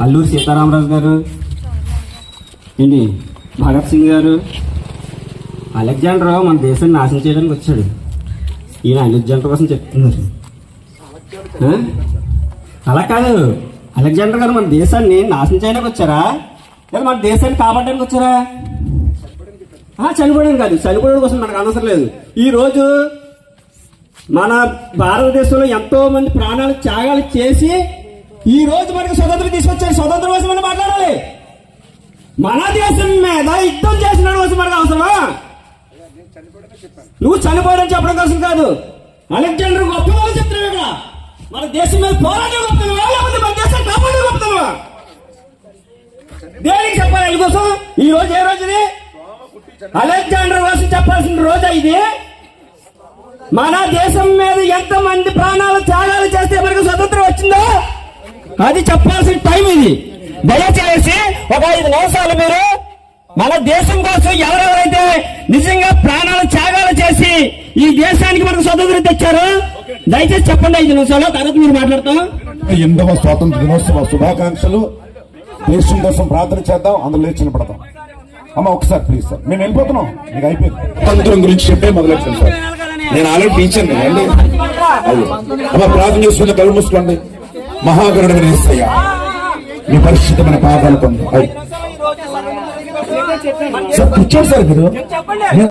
అల్లూరి సీతారామరాజు గారు ఏంటి భగత్ సింగ్ గారు అలెగ్జాండర్ మన దేశాన్ని నాశనం చేయడానికి వచ్చాడు. ఈయన అలెగ్జాండర్ కోసం చెప్తున్నారు. అలా కాదు. అలెగ్జాండర్ గారు మన దేశాన్ని నాశనం చేయడానికి వచ్చారా? లేదా మన దేశాన్ని కాపాడడానికి వచ్చారా? ఆ, చనిపోవడం కాదు. చనిపోవడం కోసం మనకు అనవసరం లేదు. ఈ రోజు మన భారతదేశంలో ఎంతో మంది ప్రాణాలు త్యాగాలు చేసి ఈ రోజు మనకు స్వతంత్రం తీసుకొచ్చారు. స్వతంత్రం కోసం మనం మాట్లాడాలి. మన దేశం మీద యుద్ధం చేసిన కోసం మనకు అవసరమా? నువ్వు చనిపోవడం చెప్పడం కోసం కాదు. అలెగ్జాండర్ గొప్ప వాళ్ళు చెప్తున్నావు ఇక్కడ. మన దేశం మీద పోరాటం గొప్పతున్నావా లేకపోతే మన దేశం కాపాడే గొప్పతున్నావా దేనికి చెప్పాలి అందుకోసం కోసం? ఈ రోజు ఏ రోజుది అలెగ్జాండర్ కోసం చెప్పాల్సిన రోజు ఇది? మన దేశం మీద ఎంతమంది ప్రాణాలు త్యాగాలు చేస్తే మనకు అది చెప్పాల్సిన టైం ఇది. దయచేసి ఒక ఐదు నిమిషాలు మీరు మన దేశం కోసం ఎవరెవరైతే నిజంగా ప్రాణాలు త్యాగాలు చేసి ఈ దేశానికి మనకు స్వతంత్రం తెచ్చారో దయచేసి చెప్పండి ఐదు నిమిషాలు తర్వాత మీరు మాట్లాడతాం. ఎనిమిదవ స్వాతంత్ర దినోత్సవ శుభాకాంక్షలు. దేశం కోసం ప్రార్థన చేద్దాం అందరూ లేచి నిలబడతాం. అమ్మ ఒకసారి ప్లీజ్ సార్ మేము వెళ్ళిపోతున్నాం. మీకు అయిపోయింది. స్వాతంత్రం గురించి చెప్పే మొదలెట్టాను సార్. నేను ఆల్రెడీ టీచర్ అండి. అమ్మ ప్రార్థన చేసుకుని కళ్ళు మూసుకోండి. మహాగరుడు నేస్తయ్యా మీ పరిస్థితమైన పాదాలు పొంది సార్ కూర్చోండి సార్ మీరు.